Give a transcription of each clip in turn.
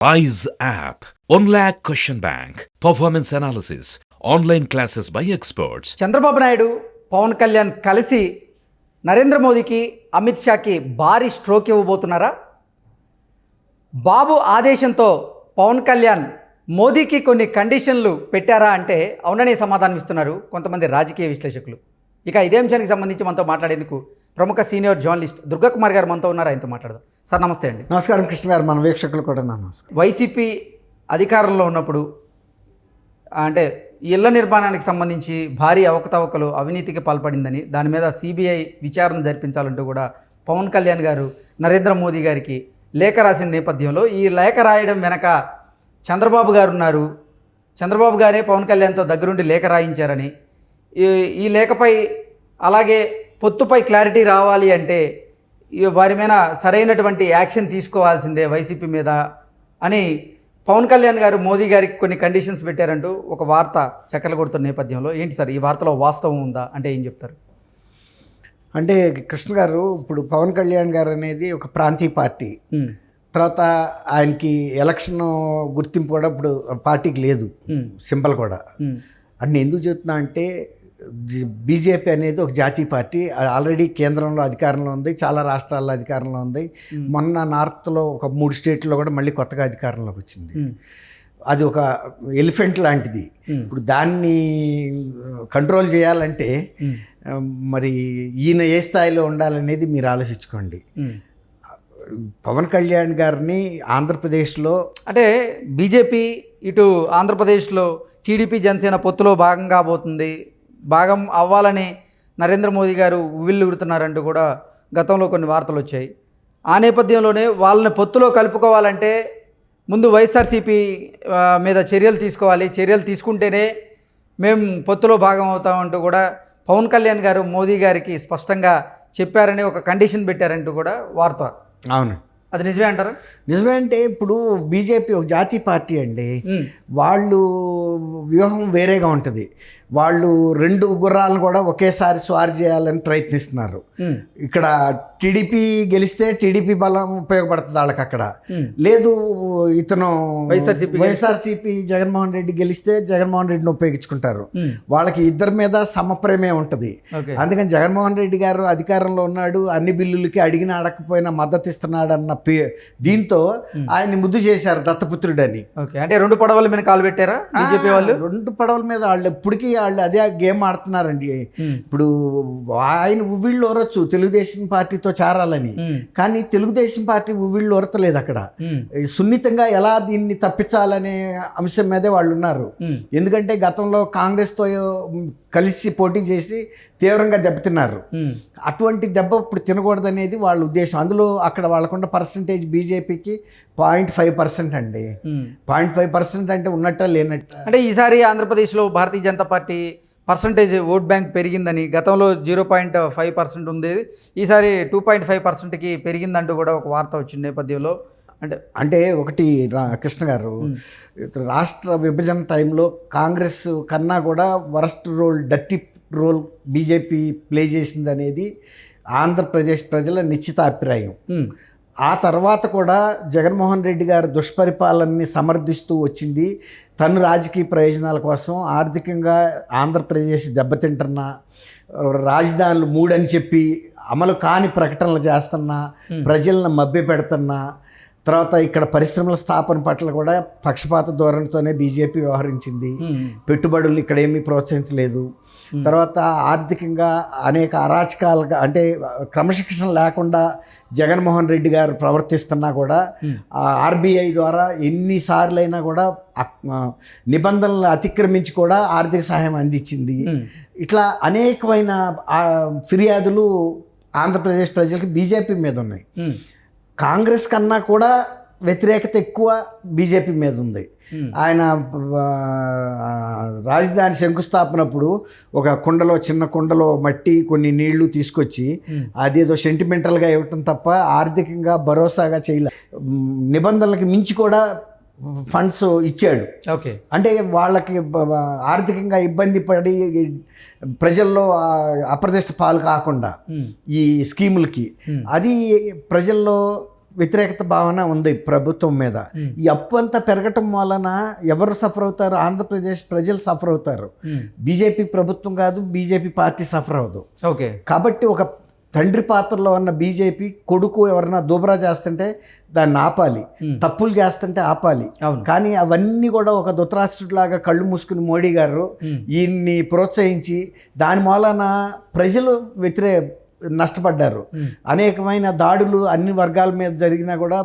Rise app. 1 lakh question bank. Performance analysis. Online classes by experts. Chandrababu Naidu Pawan Kalyan కలిసి నరేంద్ర మోదీకి అమిత్ షాకి భారీ స్ట్రోక్ ఇవ్వబోతున్నారా బాబు ఆదేశంతో పవన్ కళ్యాణ్ మోదీకి కొన్ని కండిషన్లు పెట్టారా అంటే అవుననే సమాధానం ఇస్తున్నారు కొంతమంది రాజకీయ విశ్లేషకులు ఇక ఇదే అంశానికి సంబంధించి మనతో మాట్లాడేందుకు ప్రముఖ సీనియర్ జర్నలిస్ట్ దుర్గాకుమార్ గారు మనతో ఉన్నారు ఆయనతో మాట్లాడదాం సార్ నమస్తే అండి. నమస్కారం కృష్ణ గారు మన వీక్షకులు కూడా నమస్కారం. వైసీపీ అధికారంలో ఉన్నప్పుడు అంటే ఇళ్ళ నిర్మాణానికి సంబంధించి భారీ అవకతవకలు అవినీతికి పాల్పడిందని దాని మీద సిబిఐ విచారణ జరిపించాలంటూ కూడా పవన్ కళ్యాణ్ గారు నరేంద్ర మోదీ గారికి లేఖ రాసిన నేపథ్యంలో ఈ లేఖ రాయడం వెనక చంద్రబాబు గారు ఉన్నారు. చంద్రబాబు గారే పవన్ కళ్యాణ్తో దగ్గరుండి లేఖ రాయించారని. ఈ ఈ లేఖపై అలాగే పొత్తుపై క్లారిటీ రావాలి అంటే వారి మీద సరైనటువంటి యాక్షన్ తీసుకోవాల్సిందే వైసీపీ మీద అని పవన్ కళ్యాణ్ గారు మోదీ గారికి కొన్ని కండిషన్స్ పెట్టారంటూ ఒక వార్త చక్కర్లు కొడుతున్న నేపథ్యంలో. ఏంటి సార్ ఈ వార్తలో వాస్తవం ఉందా? అంటే ఏం చెప్తారు? అంటే కృష్ణ గారు ఇప్పుడు పవన్ కళ్యాణ్ గారు అనేది ఒక ప్రాంతీయ పార్టీ. తర్వాత ఆయనకి ఎలక్షన్ గుర్తింపు కూడా ఇప్పుడు పార్టీకి లేదు. సింబల్ కూడా. అంటే ఎందుకు చెప్తున్నా అంటే బీజేపీ అనేది ఒక జాతీయ పార్టీ. ఆల్రెడీ కేంద్రంలో అధికారంలో ఉంది చాలా రాష్ట్రాల్లో అధికారంలో ఉంది. మొన్న నార్త్లో ఒక మూడు స్టేట్లో కూడా మళ్ళీ కొత్తగా అధికారంలోకి వచ్చింది. అది ఒక ఎలిఫెంట్ లాంటిది. ఇప్పుడు దాన్ని కంట్రోల్ చేయాలంటే మరి ఈయన ఏ స్థాయిలో ఉండాలనేది మీరు ఆలోచించుకోండి. పవన్ కళ్యాణ్ గారిని ఆంధ్రప్రదేశ్లో అంటే బీజేపీ ఇటు ఆంధ్రప్రదేశ్లో టీడీపీ జనసేన పొత్తులో భాగంగా పోతుంది. భాగం అవ్వాలని నరేంద్ర మోదీ గారు ఉవ్విళ్ళు ఉడుతున్నారంటూ కూడా గతంలో కొన్ని వార్తలు వచ్చాయి. ఆ నేపథ్యంలోనే వాళ్ళని పొత్తులో కలుపుకోవాలంటే ముందు వైఎస్ఆర్సీపీ మీద చర్యలు తీసుకోవాలి. చర్యలు తీసుకుంటేనే మేము పొత్తులో భాగం అవుతామంటూ కూడా పవన్ కళ్యాణ్ గారు మోదీ గారికి స్పష్టంగా చెప్పారని ఒక కండిషన్ పెట్టారంటూ కూడా వార్త. అవును. అది నిజమే అంటారా? నిజమే అంటే ఇప్పుడు బీజేపీ ఒక జాతీయ పార్టీ అండి. వాళ్ళు వ్యూహం వేరేగా ఉంటుంది. వాళ్ళు రెండు గుర్రాలను కూడా ఒకేసారి స్వారీ చేయాలని ప్రయత్నిస్తున్నారు. ఇక్కడ టీడీపీ గెలిస్తే టీడీపీ బలం ఉపయోగపడుతుంది వాళ్ళకి అక్కడ. లేదు ఇతను వైఎస్ఆర్సీపీ వైఎస్ఆర్సీపీ జగన్మోహన్ రెడ్డి గెలిస్తే జగన్మోహన్ రెడ్డిని ఉపయోగించుకుంటారు. వాళ్ళకి ఇద్దరి మీద సమప్రేమే ఉంటుంది. అందుకని జగన్మోహన్ రెడ్డి గారు అధికారంలో ఉన్నాడు. అన్ని బిల్లులకి అడిగిన అడగకపోయినా మద్దతు ఇస్తున్నాడు అన్న పే దీంతో ఆయన్ని ముద్దు చేశారు దత్తపుత్రుడని. ఓకే. అంటే రెండు పడవల మీద కాలు పెట్టారా? బీజేపీ వాళ్ళు రెండు పడవల మీద వాళ్ళు ఎప్పటికీ వాళ్ళు అదే గేమ్ ఆడుతున్నారండి. ఇప్పుడు ఆయన ఉవ్విళ్ళు ఓరచ్చు తెలుగుదేశం పార్టీతో చేరాలని. కానీ తెలుగుదేశం పార్టీ ఉవ్విళ్ళు ఓరతలేదు అక్కడ. సున్నితంగా ఎలా దీన్ని తప్పించాలనే అంశం మీదే వాళ్ళు ఉన్నారు. ఎందుకంటే గతంలో కాంగ్రెస్తో కలిసి పోటీ చేసి తీవ్రంగా దెబ్బతిన్నారు. అటువంటి దెబ్బ ఇప్పుడు తినకూడదనేది వాళ్ళ ఉద్దేశం. అందులో అక్కడ వాళ్ళకున్న పర్సంటేజ్ బీజేపీకి పాయింట్ ఫైవ్ పర్సెంట్ అండి. ఉమ్. పాయింట్ ఫైవ్ పర్సెంట్ అంటే ఉన్నట్ట లేనట్ట. అంటే ఈసారి ఆంధ్రప్రదేశ్లో Bharatiya Janata party percentage vote bank పెరిగిందని గతంలో జీరో పాయింట్ ఫైవ్ పర్సెంట్ ఉంది. ఈసారి టూ పాయింట్ ఫైవ్ పర్సెంట్కి పెరిగిందంటూ కూడా ఒక వార్త వచ్చిన నేపథ్యంలో. అంటే అంటే ఒకటి రా కృష్ణ గారు రాష్ట్ర విభజన టైంలో కాంగ్రెస్ కన్నా కూడా worst role dirty role BJP play చేసింది అనేది ఆంధ్రప్రదేశ్ ప్రజల నిశ్చితాభిప్రాయం. ఉమ్, ఆ తర్వాత కూడా జగన్మోహన్ రెడ్డి గారి దుష్పరిపాలనని సమర్థిస్తూ వచ్చింది. తను రాజకీయ ప్రయోజనాల కోసం ఆర్థికంగా ఆంధ్రప్రదేశ్ దెబ్బతింటున్న రాజధానులు మూడని చెప్పి అమలు కాని ప్రకటనలు చేస్తున్నా ప్రజలను మభ్య పెడుతున్నా తర్వాత ఇక్కడ పరిశ్రమల స్థాపన పట్ల కూడా పక్షపాత ధోరణితోనే బీజేపీ వ్యవహరించింది. పెట్టుబడులు ఇక్కడ ఏమీ ప్రోత్సహించలేదు తర్వాత ఆర్థికంగా అనేక అరాచకాలుగా అంటే క్రమశిక్షణ లేకుండా జగన్మోహన్ రెడ్డి గారు ప్రవర్తిస్తున్నా కూడా ఆర్బీఐ ద్వారా ఎన్నిసార్లు అయినా కూడా నిబంధనలు అతిక్రమించి కూడా ఆర్థిక సహాయం అందించింది. ఇట్లా అనేకమైన ఫిర్యాదులు ఆంధ్రప్రదేశ్ ప్రజలకి బీజేపీ మీద ఉన్నాయి. కాంగ్రెస్ కన్నా కూడా వ్యతిరేకత ఎక్కువ బీజేపీ మీద ఉంది. ఆయన రాజధాని శంకుస్థాపనప్పుడు ఒక కుండలో చిన్న కుండలో మట్టి కొన్ని నీళ్ళు తీసుకొచ్చి అదేదో సెంటిమెంటల్గా ఇవ్వటం తప్ప ఆర్థికంగా భరోసాగా చేయలే. నిబంధనలకు మించి కూడా ఫండ్స్ ఇచ్చాడు. ఓకే. అంటే వాళ్ళకి ఆర్థికంగా ఇబ్బంది పడి ప్రజల్లో అప్రదిష్ట పాలు కాకుండా ఈ స్కీములకి. అది ప్రజల్లో వ్యతిరేకత భావన ఉంది ప్రభుత్వం మీద. ఈ అప్పు అంతా పెరగటం వలన ఎవరు సఫర్ అవుతారు? ఆంధ్రప్రదేశ్ ప్రజలు సఫర్ అవుతారు. బీజేపీ ప్రభుత్వం కాదు బీజేపీ పార్టీ సఫర్ అవ్వదు. ఓకే. కాబట్టి ఒక తండ్రి పాత్రలో ఉన్న బీజేపీ కొడుకు ఎవరైనా దూబరా చేస్తుంటే దాన్ని ఆపాలి. తప్పులు చేస్తుంటే ఆపాలి. కానీ అవన్నీ కూడా ఒక ధృతరాష్ట్రుడిలాగా కళ్ళు మూసుకుని మోడీ గారు ఈయన్ని ప్రోత్సహించి దాని మూలన ప్రజలు వ్యతిరే నష్టపడ్డారు. అనేకమైన దాడులు అన్ని వర్గాల మీద జరిగినా కూడా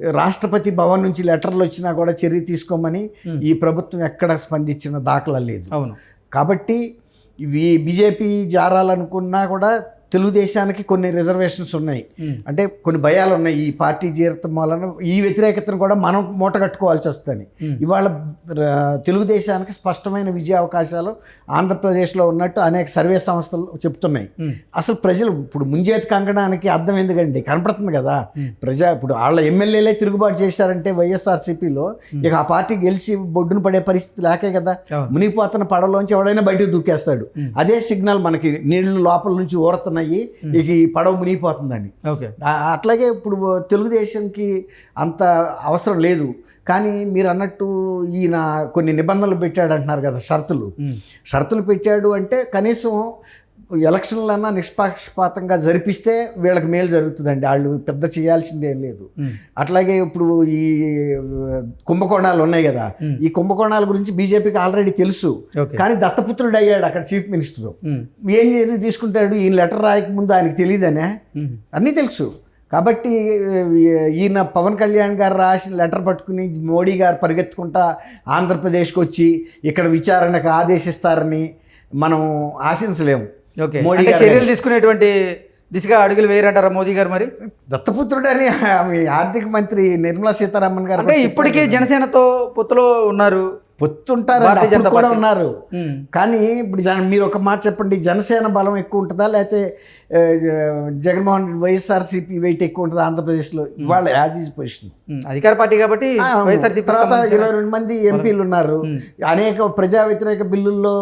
రాష్ట్రపతి భవన్ నుంచి లెటర్లు వచ్చినా కూడా చర్య తీసుకోమని ఈ ప్రభుత్వం ఎక్కడ స్పందించిన దాఖలా లేదు. అవును. కాబట్టి ఇవి బీజేపీ జారాలనుకున్నా కూడా తెలుగుదేశానికి కొన్ని రిజర్వేషన్స్ ఉన్నాయి. అంటే కొన్ని భయాలు ఉన్నాయి. ఈ పార్టీ జీవితం వలన ఈ వ్యతిరేకతను కూడా మనం మూట కట్టుకోవాల్సి వస్తుంది ఇవాళ తెలుగుదేశానికి స్పష్టమైన విజయ అవకాశాలు ఆంధ్రప్రదేశ్లో ఉన్నట్టు అనేక సర్వే సంస్థలు చెప్తున్నాయి. అసలు ప్రజలు ఇప్పుడు ముంజేతి కంగడానికి అర్థం ఎందుకండి? కనపడుతుంది కదా. ప్రజా ఇప్పుడు వాళ్ళ ఎమ్మెల్యేలే తిరుగుబాటు చేశారంటే వైఎస్ఆర్సీపీలో ఇక ఆ పార్టీ గెలిచి బొడ్డున పడే పరిస్థితి లేకే కదా. మునిగిపోతున్న పడవలోంచి ఎవడైనా బయటకు దూకేస్తాడు. అదే సిగ్నల్ మనకి నీళ్ళు లోపల నుంచి ఊరుతున్నాయి ఇక ఈ పడవ మునిగిపోతుందని అట్లాగే ఇప్పుడు తెలుగుదేశంకి అంత అవసరం లేదు. కానీ మీరు అన్నట్టు ఈయన కొన్ని నిబంధనలు పెట్టాడు అంటున్నారు కదా షరతులు. షరతులు పెట్టాడు అంటే కనీసం ఎలక్షన్లన్నా నిష్పక్షపాతంగా జరిపిస్తే వీళ్ళకి మేలు జరుగుతుందండి. వాళ్ళు పెద్ద చేయాల్సింది లేదు. అట్లాగే ఇప్పుడు ఈ కుంభకోణాలు ఉన్నాయి కదా. ఈ కుంభకోణాల గురించి బీజేపీకి ఆల్రెడీ తెలుసు. కానీ దత్తపుత్రుడు అయ్యాడు అక్కడ చీఫ్ మినిస్టర్. ఏం చేసి తీసుకుంటాడు? ఈయన లెటర్ రాయక ముందు ఆయనకి తెలియదనే? అన్నీ తెలుసు. కాబట్టి ఈయన పవన్ కళ్యాణ్ గారు రాసిన లెటర్ పట్టుకుని మోడీ గారు పరిగెత్తుకుంటా ఆంధ్రప్రదేశ్కి వచ్చి ఇక్కడ విచారణకు ఆదేశిస్తారని మనం ఆశించలేము. మోడీ చర్యలు తీసుకునేటువంటి దిశగా అడుగులు వేయరంటారా మోదీ గారు మరి? దత్తపుత్రుడని ఆమె ఆర్థిక మంత్రి నిర్మలా సీతారామన్ గారు అంటే ఇప్పటికీ జనసేనతో పొత్తులో ఉన్నారు. పొత్తుంటారు కూడా. ఉన్నారు. కానీ ఇప్పుడు మీరు ఒక మాట చెప్పండి జనసేన బలం ఎక్కువ ఉంటుందా? లేకపోతే జగన్మోహన్ రెడ్డి వైఎస్ఆర్సీపీ వెయిట్ ఎక్కువ ఉంటుందా ఆంధ్రప్రదేశ్లో? ఇవాళ యాజ్ ఈజ్ పొజిషన్. అధికార పార్టీ కాబట్టి తర్వాత ఇరవై రెండు మంది ఎంపీలు ఉన్నారు. అనేక ప్రజా వ్యతిరేక బిల్లుల్లో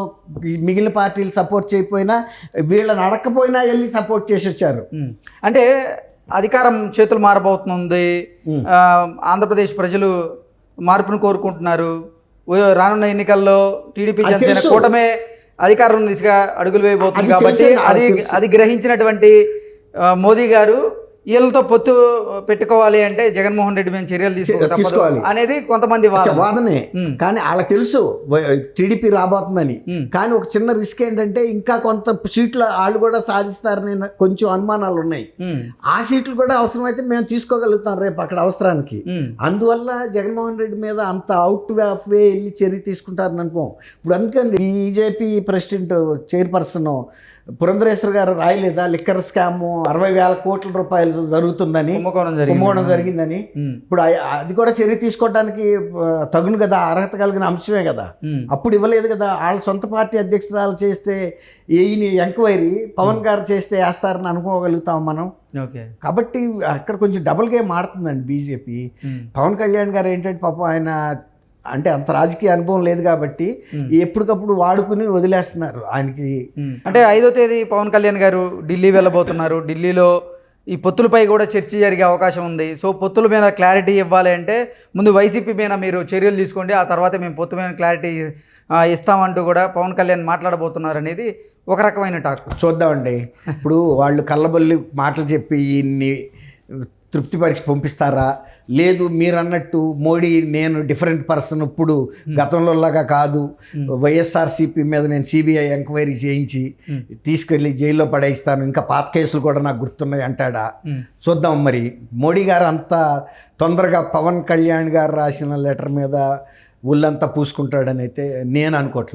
మిగిలిన పార్టీలు సపోర్ట్ చేయకపోయినా వీళ్ళని అడగకపోయినా వెళ్ళి సపోర్ట్ చేసి వచ్చారు. అంటే అధికారం చేతులు మారబోతుంది. ఆంధ్రప్రదేశ్ ప్రజలు మార్పును కోరుకుంటున్నారు. రానున్న ఎన్నికల్లో టీడీపీ జనసేన. కూటమే అధికారం దిశగా అడుగులు వేయబోతుంది కాబట్టి అది అది గ్రహించినటువంటి మోదీ గారు వీళ్ళతో పొత్తు పెట్టుకోవాలి అంటే జగన్మోహన్ రెడ్డి మేము చర్యలు తీసుకోవాలి. అనేది కొంతమంది వాదన. కానీ వాళ్ళకి తెలుసు టీడీపీ రాబోతుందని. కానీ ఒక చిన్న రిస్క్ ఏంటంటే ఇంకా కొంత సీట్లు వాళ్ళు కూడా సాధిస్తారని కొంచెం అనుమానాలు ఉన్నాయి. ఆ సీట్లు కూడా అవసరమైతే మేము తీసుకోగలుగుతాం రేపు అక్కడ అవసరానికి. అందువల్ల జగన్మోహన్ రెడ్డి మీద అంత అవుట్ ఆఫ్ వే వెళ్ళి చర్య తీసుకుంటారని అనుకోం. ఇప్పుడు అందుకని బీజేపీ ప్రెసిడెంట్ చైర్పర్సన్ పురంధరేశ్వర్ గారు రాయలేదా? లిక్కర్ స్కామ్ అరవై వేల కోట్ల రూపాయలు జరుగుతుందని కుంభకోణం జరిగింది. కుంభకోణం జరిగిందని. ఇప్పుడు అది కూడా చర్య తీసుకోవడానికి తగును కదా అర్హత కలిగిన అంశమే కదా. అప్పుడు ఇవ్వలేదు కదా. వాళ్ళ సొంత పార్టీ అధ్యక్షురాలు చేస్తే ఈయన ఎంక్వైరీ పవన్ గారు చేస్తే వేస్తారని అనుకోగలుగుతాం మనం. ఓకే. కాబట్టి అక్కడ కొంచెం డబుల్ గేమ్ ఆడుతుందండి బీజేపీ. పవన్ కళ్యాణ్ గారు ఏంటంటే పాపం ఆయన అంటే అంత రాజకీయ అనుభవం లేదు కాబట్టి ఎప్పటికప్పుడు వాడుకుని వదిలేస్తున్నారు ఆయనకి. అంటే ఐదో తేదీ పవన్ కళ్యాణ్ గారు ఢిల్లీ వెళ్ళబోతున్నారు. ఢిల్లీలో ఈ పొత్తులపై కూడా చర్చ జరిగే అవకాశం ఉంది. సో పొత్తుల మీద క్లారిటీ ఇవ్వాలి అంటే ముందు వైసీపీ మీద మీరు చర్యలు తీసుకోండి ఆ తర్వాత మేము పొత్తు మీద క్లారిటీ ఇస్తామంటూ కూడా పవన్ కళ్యాణ్ మాట్లాడబోతున్నారు అనేది ఒక రకమైన టాక్. చూద్దామండి. ఇప్పుడు వాళ్ళు కళ్ళబొల్లి మాటలు చెప్పి ఇన్ని తృప్తిపరిచి పంపిస్తారా? లేదు మీరు అన్నట్టు మోడీ నేను డిఫరెంట్ పర్సన్ ఇప్పుడు గతంలోలాగా కాదు. వైఎస్ఆర్సీపీ మీద నేను సిబిఐ ఎంక్వైరీ చేయించి తీసుకెళ్ళి జైల్లో పడేస్తాను ఇంకా పాత కేసులు కూడా నాకు గుర్తున్నాయి అంటాడా? చూద్దాం మరి. మోడీ గారు అంత తొందరగా పవన్ కళ్యాణ్ గారు రాసిన లెటర్ మీద ఒళ్ళంతా పూసుకుంటాడని అయితే నేను అనుకోవట్లేదు.